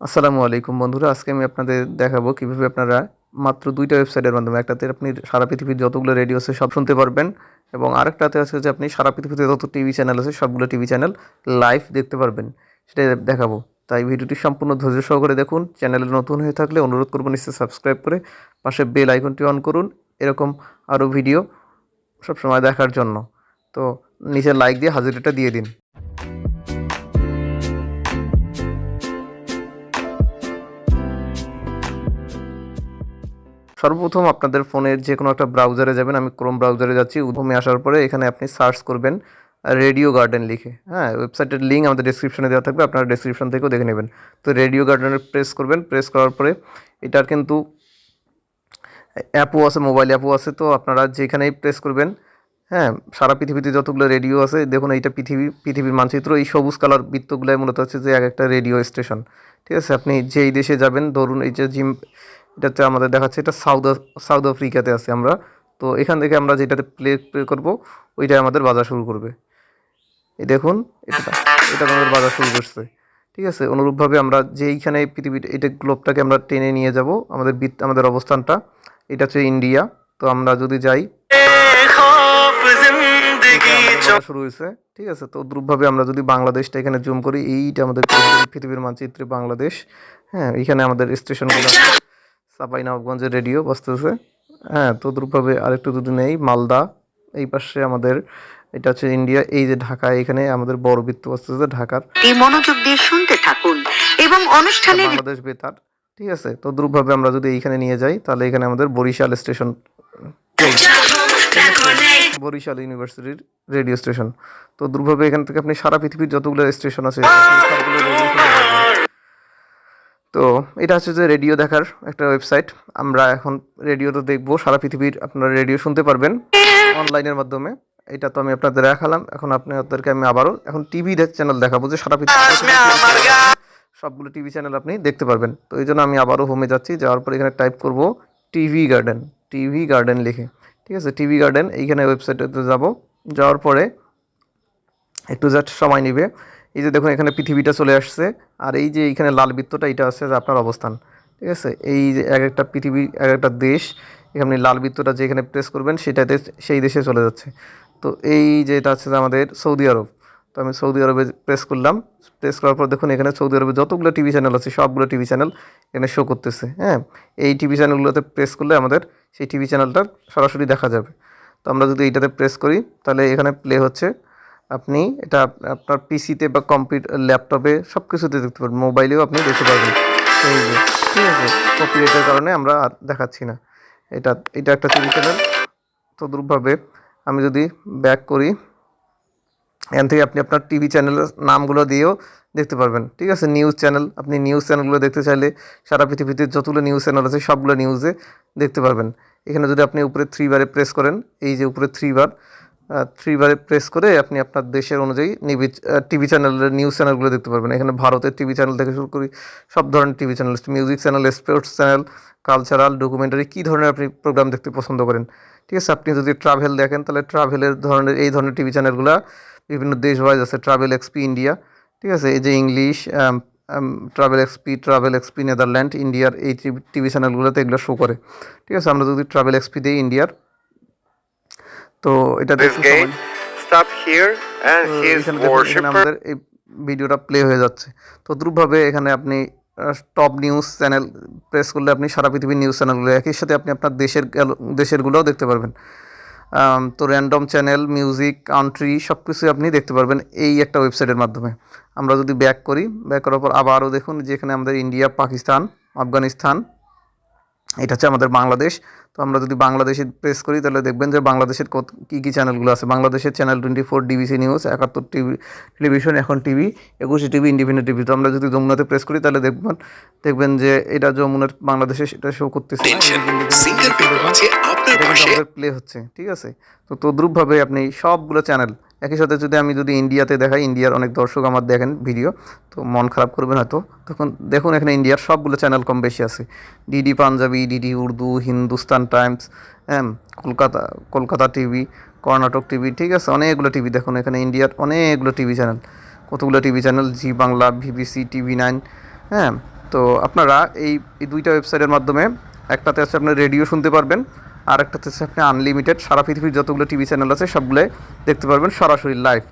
আসসালামু আলাইকুম বন্ধুরা, আজকে আমি আপনাদের দেখাবো কীভাবে আপনারা মাত্র দুইটা ওয়েবসাইটের মাধ্যমে, একটাতে আপনি সারা পৃথিবীর যতগুলো রেডিও আছে সব শুনতে পারবেন এবং আরেকটাতে আছে যে আপনি সারা পৃথিবীতে যত টিভি চ্যানেল আছে সবগুলো টিভি চ্যানেল লাইভ দেখতে পারবেন। সেটাই দেখাবো। তাই ভিডিওটি সম্পূর্ণ ধৈর্য সহকারে দেখুন। চ্যানেলে নতুন হয়ে থাকলে অনুরোধ করব নিশ্চয়ই সাবস্ক্রাইব করে পাশে বেল আইকনটি অন করুন। এরকম আরও ভিডিও সবসময় দেখার জন্য। তো নিচে লাইক দিয়ে হাজিরাটা দিয়ে দিন। সর্বপ্রথম আপনাদের ফোনের যে কোনো একটা ব্রাউজারে যাবেন, আমি ক্রোম ব্রাউজারে যাচ্ছি উদ্যমে আসার পরে এখানে আপনি সার্চ করবেন রেডিও গার্ডেন লিখে হ্যাঁ ওয়েবসাইটের লিঙ্ক আমাদের ডিসক্রিপশনে দেওয়া থাকবে, আপনারা ডিসক্রিপশন থেকেও দেখে নেবেন। তো রেডিও গার্ডেনে প্রেস করবেন প্রেস করার পরে এটার কিন্তু অ্যাপও আছে মোবাইল অ্যাপও আছে, তো আপনারা যেখানেই প্রেস করবেন হ্যাঁ সারা পৃথিবীতে যতগুলো রেডিও আছে, দেখুন এইটা পৃথিবী, পৃথিবীর মানচিত্র, এই সবুজ কালার বৃত্তগুলাই মূলত হচ্ছে যে এক একটা রেডিও স্টেশন ঠিক আছে? আপনি যেই দেশে যাবেন, ধরুন এই যে জিম এটাতে আমাদের দেখাচ্ছে, এটা সাউথ সাউথ আফ্রিকাতে আছে আমরা। তো এখান থেকে আমরা যেটাতে প্লে প্লে করব, ওইটাই আমাদের বাজার শুরু করবে। এই দেখুন, এটা এটা আমাদের বাজার শুরু করছে। ঠিক আছে, অনুরূপভাবে আমরা যে এইখানে পৃথিবীর এটা গ্লোবটাকে আমরা টেনে নিয়ে যাব, আমাদের আমাদের অবস্থানটা, এটা হচ্ছে ইন্ডিয়া। তো আমরা যদি যাই শুরু হয়েছে। ঠিক আছে, তো দ্রুপভাবে আমরা যদি বাংলাদেশটা এখানে জুম করি, এইটা আমাদের পৃথিবীর মানচিত্রে বাংলাদেশ। হ্যাঁ এখানে আমাদের স্টেশনগুলো সাপাই নবাবগঞ্জের রেডিও বসতেছে। হ্যাঁ তো দ্রুপভাবে আরেকটু যদি নেই মালদা এই পাশে আমাদের এটা হচ্ছে ইন্ডিয়া এই যে ঢাকা এখানে আমাদের বড় বৃত্ত বসতেছে ঢাকার। এই মনোযোগ দিয়ে শুনতে থাকুন এবং অনুষ্ঠানের বাংলাদেশ বেতার ঠিক আছে? তো দ্রুপভাবে আমরা যদি এইখানে নিয়ে যাই তাহলে এখানে আমাদের বরিশাল স্টেশন বরিশাল ইউনিভার্সিটির রেডিও স্টেশন। তো এখান থেকে আপনি সারা পৃথিবীর যতগুলো স্টেশন আছে সবগুলো পারবেন। তো এটা হচ্ছে যে রেডিও দেখার একটা ওয়েবসাইট। আমরা এখন রেডিও তো দেখব সারা পৃথিবীর আপনারা রেডিও শুনতে পারবেন অনলাইনের মাধ্যমে। এটা তো আমি আপনাদের দেখালাম এখন আপনাদেরকে আমি আবারও এখন টিভি চ্যানেল দেখাবো যে সারা পৃথিবী সবগুলো টিভি চ্যানেল আপনি দেখতে পারবেন। তো এই জন্য আমি আবারও হোমে যাচ্ছি যাওয়ার পর এখানে টাইপ করব টিভি গার্ডেন টিভি গার্ডেন লিখে। ঠিক আছে? টিভি গার্ডেন এইখানে ওয়েবসাইটেতে যাব। যাওয়ার পরে একটু জাস্ট সময় নেবে। এই যে দেখুন, এখানে পৃথিবীটা চলে আসছে, আর এই যে এইখানে লাল বৃত্তটা, এটা হচ্ছে যে আপনার অবস্থান, ঠিক আছে? এই যে এক একটা পৃথিবী, এক একটা দেশ, এখানে লাল বৃত্তটা যেখানে প্রেস করবেন, সেটাতে সেই দেশে চলে যাচ্ছে। তো এই যে এটা যে আমাদের সৌদি আরব, তো আমি সৌদি আরবে প্রেস করলাম প্রেস করার পর দেখুন, এখানে সৌদি আরবে যতগুলো টিভি চ্যানেল আছে, সবগুলো টিভি চ্যানেল এখানে শো করতেছে হ্যাঁ? এই টিভি চ্যানেলগুলোতে প্রেস করলে আমাদের সেই টিভি চ্যানেলটা সরাসরি দেখা যাবে। তো আমরা যদি এইটাতে প্রেস করি, তাহলে এখানে প্লে হচ্ছে আপনি এটা আপনার পিসিতে বা কম্পিউটার ল্যাপটপে সব কিছুতে দেখতে পারবেন। মোবাইলেও আপনি দেখতে পারবেন। এই যে, ঠিক আছে? কপিরাইটের কারণে আমরা আর দেখাচ্ছি না। এটা এটা একটা টিভি চ্যানেল তদ্রূপভাবে আমি যদি ব্যাক করি, এখান থেকে আপনি আপনার টিভি চ্যানেলের নামগুলো দিয়েও দেখতে পারবেন। ঠিক আছে? নিউজ চ্যানেল আপনি নিউজ চ্যানেলগুলো দেখতে চাইলে সারা পৃথিবীতে যতগুলো নিউজ চ্যানেল আছে, সবগুলো নিউজে দেখতে পারবেন। এখানে যদি আপনি উপরে থ্রি বারে প্রেস করেন, এই যে উপরে থ্রি বার থ্রি বারে প্রেস করে আপনি আপনার দেশের অনুযায়ী নিবি টিভি চ্যানেলের নিউজ চ্যানেলগুলো দেখতে পারবেন। এখানে ভারতের টিভি চ্যানেল থেকে শুরু করি সব ধরনের TV channel music channel sports channel cultural documentary কী ধরনের আপনি প্রোগ্রাম দেখতে পছন্দ করেন। ঠিক আছে, আপনি যদি ট্রাভেল দেখেন, তাহলে ট্রাভেলের ধরনের, এই ধরনের টিভি চ্যানেলগুলো বিভিন্ন দেশ ওয়াইজ আছে। ট্রাভেল এক্সপি ইন্ডিয়া ঠিক আছে, এই যে English travel XP travel XP Netherland ইন্ডিয়ার এই টিভি চ্যানেলগুলোতে এগুলো শো করে। ঠিক আছে, আমরা যদি ট্রাভেল এক্সপি দিই ইন্ডিয়ার তো his এখানে দেখুন, এখানে worshipper আমাদের এই ভিডিওটা প্লে হয়ে যাচ্ছে। তো দ্রুপভাবে এখানে আপনি টপ নিউজ চ্যানেল প্রেস করলে আপনি সারা পৃথিবীর নিউজ চ্যানেলগুলো একই সাথে আপনি আপনার দেশের দেশেরগুলোও দেখতে পারবেন। তো র্যান্ডম চ্যানেল মিউজিক কান্ট্রি সব কিছুই আপনি দেখতে পারবেন এই একটা ওয়েবসাইটের মাধ্যমে। আমরা যদি ব্যাক করি ব্যাক করার পর আবারও দেখুন যেখানে আমাদের ইন্ডিয়া পাকিস্তান আফগানিস্তান এটা হচ্ছে আমাদের বাংলাদেশ। তো আমরা যদি বাংলাদেশে প্রেস করি তাহলে দেখবেন যে বাংলাদেশের কত কী কী চ্যানেলগুলো আছে। বাংলাদেশের channel twenty four DBC news Ekattor TV television Ekhon TV Ekushey TV Independent TV তো আমরা যদি যমুনাতে প্রেস করি তাহলে দেখবেন দেখবেন যে এটা যমুনার বাংলাদেশে সেটা শো করতেছে। প্লে হচ্ছে ঠিক আছে? তো তদ্রূপভাবে আপনি সবগুলো চ্যানেল একই সাথে যদি আমি যদি ইন্ডিয়াতে দেখাই ইন্ডিয়ার অনেক দর্শক আমার দেখেন ভিডিও তো মন খারাপ করবেন হয়তো। তখন দেখুন এখানে ইন্ডিয়ার সবগুলো চ্যানেল কম বেশি আছে। DD Punjabi DD Urdu Hindustan Times হ্যাঁ কলকাতা কলকাতা টিভি কর্ণাটক টিভি ঠিক আছে, অনেকগুলো টিভি দেখুন। এখানে ইন্ডিয়ার অনেকগুলো টিভি চ্যানেল কতগুলো TV channel Zee Bangla BBC TV nine হ্যাঁ তো আপনারা এই এই দুইটা ওয়েবসাইটের মাধ্যমে, একটাতে আছে আপনার রেডিও শুনতে পারবেন আর একটাতে আছে আপনি আনলিমিটেড সারা পৃথিবীর যতগুলো টিভি চ্যানেল আছে সবগুলো দেখতে পারবেন সরাসরি লাইভ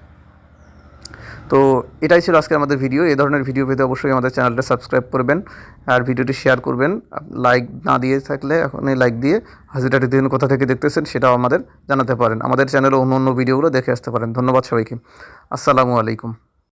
তো এটাই ছিল আজকে আমাদের ভিডিও এই ধরনের ভিডিও পেতে অবশ্যই আমাদের চ্যানেলটা সাবস্ক্রাইব করবেন আর ভিডিওটি শেয়ার করবেন। লাইক না দিয়ে থাকলে, এখনই লাইক দিয়ে হাজিরাটি দিন, কোথা থেকে দেখতেছেন সেটাও আমাদের জানাতে পারেন। আমাদের চ্যানেলে অন্য অন্য ভিডিওগুলো দেখে আসতে পারেন। ধন্যবাদ সবাইকে। আসসালামু আলাইকুম।